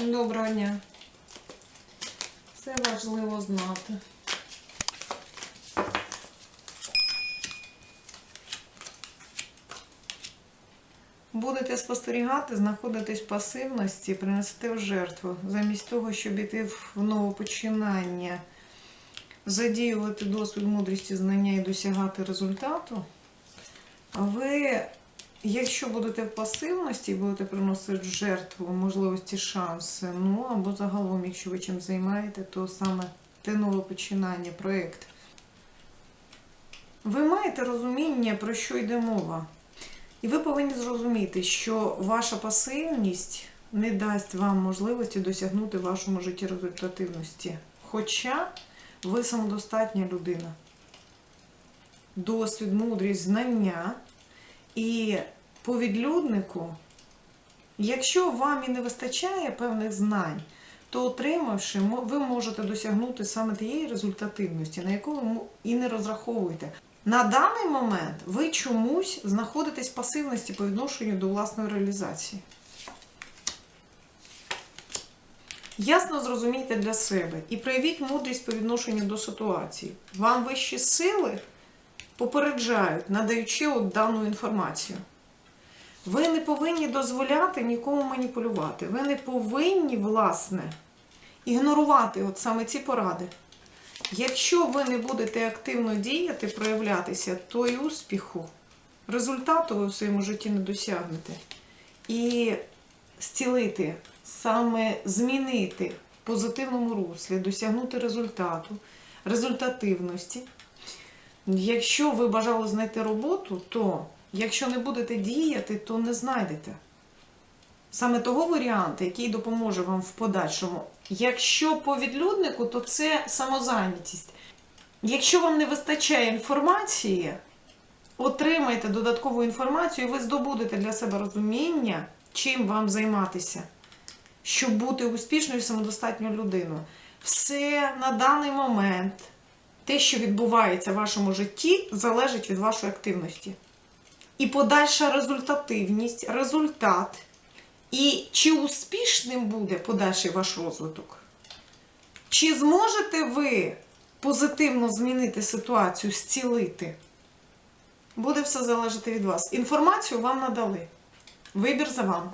Доброго дня. Це важливо знати. Будете спостерігати, знаходитесь в пасивності, принесете в жертву, замість того, щоб іти в новопочинання, задіювати досвід мудрості, знання і досягати результату. Ви, якщо будете в пасивності, і будете приносити жертву можливості, шанси, ну або загалом, якщо ви чим займаєте, то саме те нове починання, проєкт. Ви маєте розуміння, про що йде мова. І ви повинні зрозуміти, що ваша пасивність не дасть вам можливості досягнути вашому житті результативності. Хоча ви самодостатня людина. Досвід, мудрість, знання. І по відлюднику, якщо вам і не вистачає певних знань, то отримавши, ви можете досягнути саме тієї результативності, на яку ви і не розраховуєте. На даний момент ви чомусь знаходитесь в пасивності по відношенню до власної реалізації. Ясно зрозумійте для себе і проявіть мудрість по відношенню до ситуації. Вам вищі сили попереджають, надаючи от дану інформацію. Ви не повинні дозволяти нікому маніпулювати. Ви не повинні, власне, ігнорувати от саме ці поради. Якщо ви не будете активно діяти, проявлятися, то і успіху, результату ви в своєму житті не досягнете. І зцілити, саме змінити в позитивному руслі, досягнути результату, результативності. Якщо ви бажали знайти роботу, то якщо не будете діяти, то не знайдете. Саме того варіанту, який допоможе вам в подальшому. Якщо по відлюднику, то це самозайнятість. Якщо вам не вистачає інформації, отримайте додаткову інформацію, і ви здобудете для себе розуміння, чим вам займатися, щоб бути успішною і самодостатньою людиною. Все на даний момент, те, що відбувається в вашому житті, залежить від вашої активності. І подальша результативність, результат. І чи успішним буде подальший ваш розвиток? Чи зможете ви позитивно змінити ситуацію, зцілити? Буде все залежати від вас. Інформацію вам надали. Вибір за вами.